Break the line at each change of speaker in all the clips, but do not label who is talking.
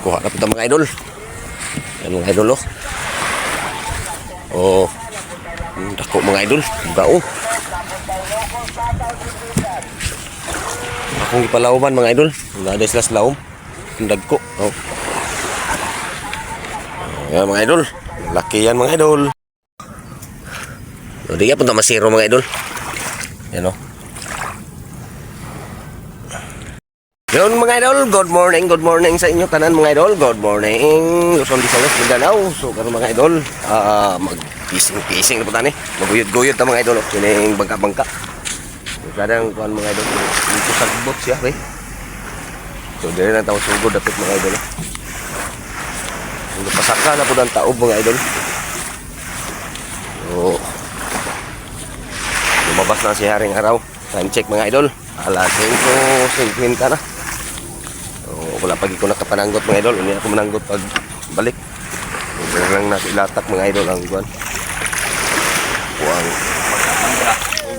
Kuha na po mga idol. Yan mga idol oh. Oh. Ang dako mga idol. Gao. Akong ipalawman mga idol. Nada sila sa lawom. Ang dagko. Oh. Yan mga idol. Laki yan mga idol. So, di ka punta masiro mga idol. Yan oh. Yun mga idol, good morning, good morning sa inyo tanan mga idol, good morning. Luzon, Visayas, Mindanao. So karon mga idol, ah mag-pising-pising na po tani. Maguyod-guyod ta mga idol, oh. kining bangka-bangka. So kadang kuan mga idol, dito sa bot siya, eh. So dire na tawo sugod dapat mga idol. oh. Hindi pasaka na po ng taob mga idol. So lumabas na si Haring Araw. Time check mga idol. Alas 5.50 na. So, wala pag ko nakapananggot mga idol. Hindi ako mananggot pag balik. Hindi lang natin ilatak mga idol ang guwan. Kuwang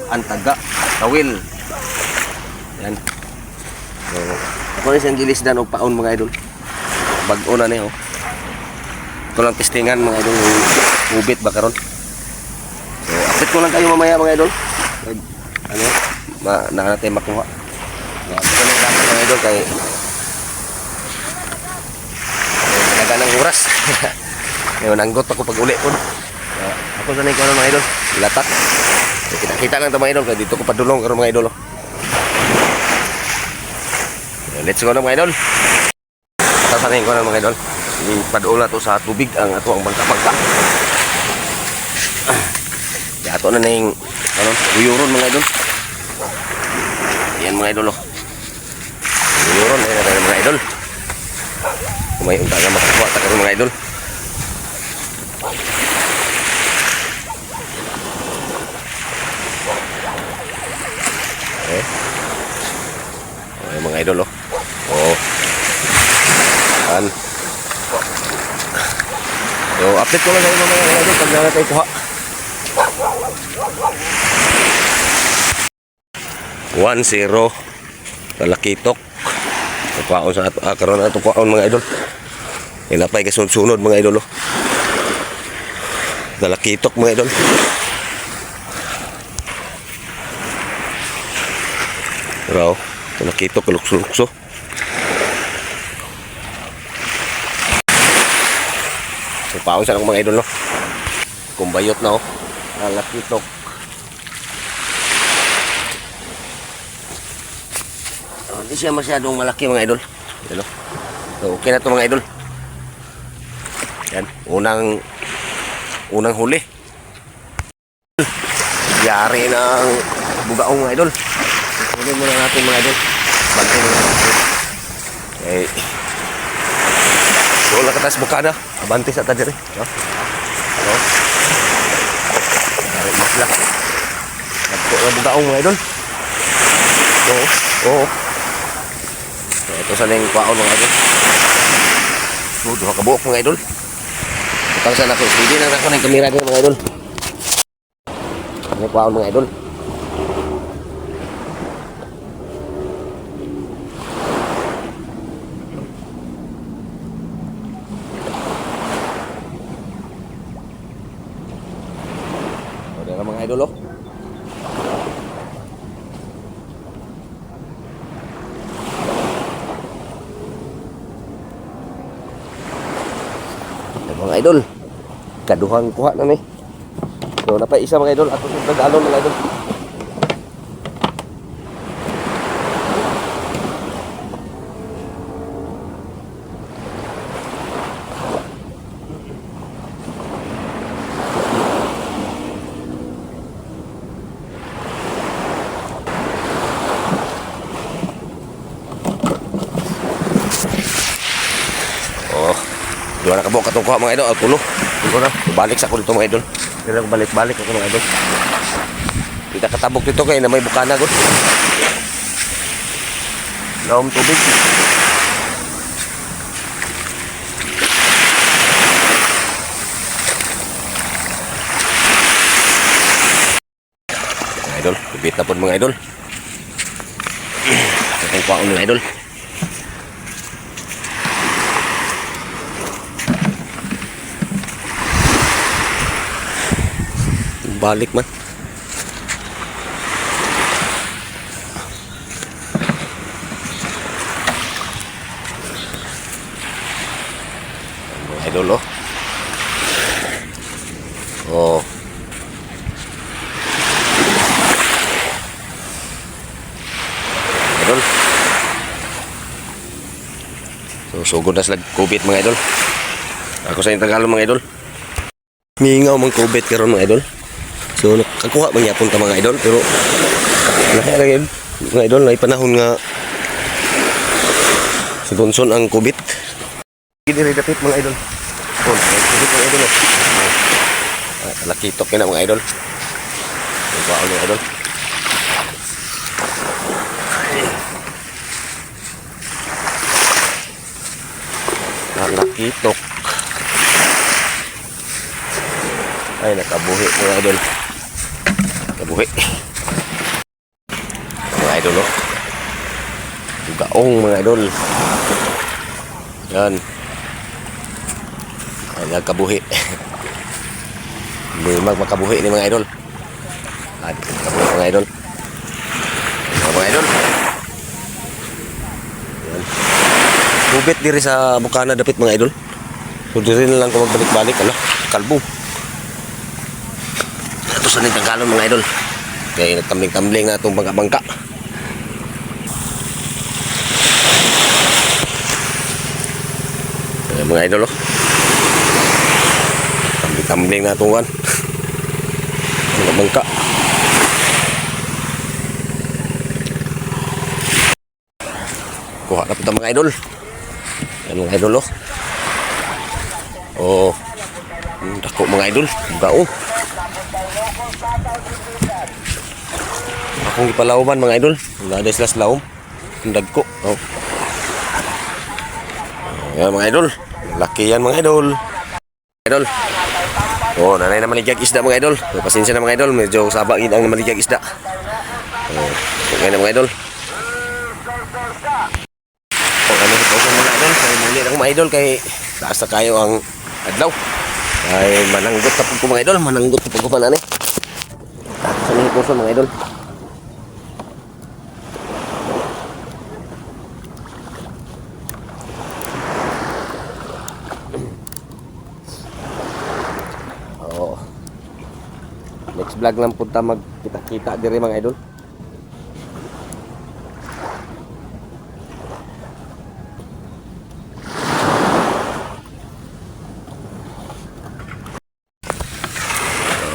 antaga, tawil. Yan. So, ako rin siyang gilisdan o paon mga idol. Bag-o na niyo. Ito lang testingan mga idol. yung Ubit ba karon? So, update ko lang kayo mamaya mga idol. Ano? Ma na natin makuha. So, ko lang mga idol kay Ngayon, nanggot ako pag uli ko. So, ako sa ko mga idol. Latak. Kita-kita lang ito mga idol. Dito ko padulong karon mga idol. oh. Let's go na mga idol. Sasanin ko na mga idol. Ipadool na to sa tubig ang ato ang bangka-bangka. Kaya ato na na yung ano, uyuron mga idol. Yan mga idol oh. Uyuron, yan na mga idol. Kung may unta nga makakuha, takar mga idol. Mga idol oh. Oh. Yan. So, update ko lang kayo mga idol pag na tayo kuha. 1-0 Talakitok Kukaon sa ato ah, karon na ito kukaon mga idol Ilapay ka sunod-sunod mga idol oh. Talakitok mga idol Pero Talakitok kalukso-lukso So paon sa mga idol no Kumbayot na oh Talakitok Oh, Hindi siya masyadong malaki mga idol. Yan o. So, okay na to mga idol. Yan. Unang unang huli. Yari ng bugaong mga idol. Huli muna natin mga idol. Muna natin. Okay. So, lakatas bukada. Abante sa tadiri. No? Ano? Yari isla. Nagpo na bugaong mga idol. Oo. Oo. So, ito sa nang kwaon mga idol. So, duha ka buok mga idol. Butang sa nako. Hindi na ako ng kamera mga idol. Ano kwaon mga idol. Mga idol kaduhang kuha na ni. So na pa isa mga idol ato sa tagalon mga idol Oh, kabok katong kuha mga idol, tulo. Tulo na. Balik sa dito mga idol. Dito balik-balik ako mga idol. Kita katabok dito kay na may bukana gud. Lawom tubig. Mga idol, bibit na po mga idol. Itong kuha mga idol. Balik man. Idol oh. Oh. Idol. So, sugod na sila kubit mga idol. Ako sa yung Tagalog mga idol. Mingaw mang kubit karon mga idol. So, nakakuha man yapon ta mga idol. Pero, nakaya lang yun. Mga idol, na panahon nga si Bonson ang kubit. Hindi rin dapit mga idol. May kubit mga idol. oh. Ah, lakitok yun na mga idol. Ito ang mga idol. Ang lakitok. Ay, nakabuhi mga idol. Nakabuhi. Mga idol, oh. Gaong mga idol. Yan. Ay, nagkabuhi. Hindi mag makabuhi ni mga idol. At kabuhi mga idol. Mga idol. Yan. Kubit diri sa Bukana dapit mga idol. So diri na lang ko magbalik-balik ano, kalbo. Ito sa ning tangkalon mga idol. Kaya nagtambling-tambling na itong bangka-bangka. Ayan, mga idol oh. Tambling-tambling na itong kan. Bangka-bangka. Kuha na mga idol. Ayan mga idol oh. Oh. Hmm, Dako mga idol. Bao. Akong ipalawman mga idol. Wala na sila sa lawom. Ang dagko. Oh. Ayan mga idol. Laki yan mga idol. Idol. Oh, nanay na maligyag isda mga idol. Pasensya na mga idol. Medyo sabagin ang maligyag isda. Oh, na mga idol. O ano ito sa mga idol, kay muli ng mga idol kay taas na kayo ang adlaw. Ay mananggot na po ko mga idol, mananggot na po ko pa nani. Taas sa mga idol. Vlog lang punta magkita-kita dire mga idol.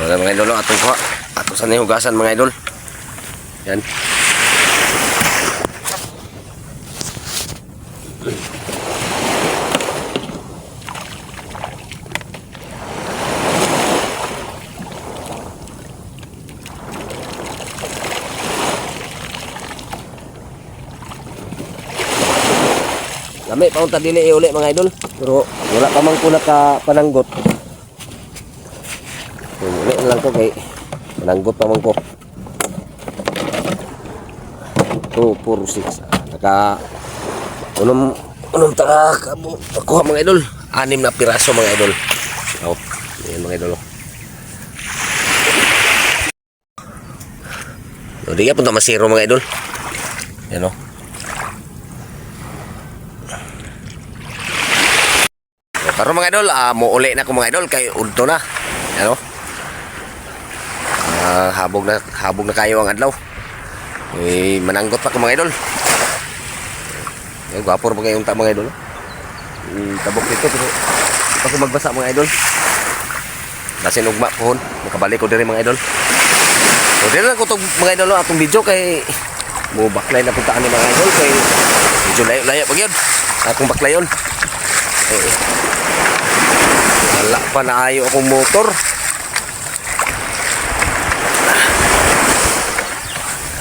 Mga idol, atong kuha. Ato sa hugasan mga idol. Yan. Lami pa unta dili uli mga idol. Pero wala pa man ko nakapananggot. So, uli lang ko kay pananggot pa man ko. 2, 4, 6. Naka unom unom tara kamo kuha mga idol. Anim na piraso mga idol. Oh, yan mga idol. oh. So, di ka punta masiro mga idol. Yan oh. Pero mga idol, ah, muuli na ko mga idol kay udto na. Ano? Ah, habog na habog na kayo ang adlaw. Eh, mananggot pa ko mga idol. Eh, gwapo pa kayong ta mga idol. Mm, tabok dito pero pa ko magbasa mga idol. Kasi nugma pohon, makabalik ko diri mga idol. So, diri lang ko tong mga idol atong video kay mo baklay na puntaan ni mga idol kay medyo layo-layo pag yun. Akong baklayon. Eh, wala pa na ayo akong motor.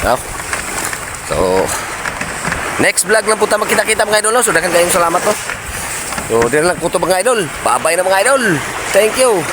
No? So, next vlog lang punta magkita-kita mga idol. So, dagan kayong salamat to. So, din lang po to mga idol. Babay na mga idol. Thank you.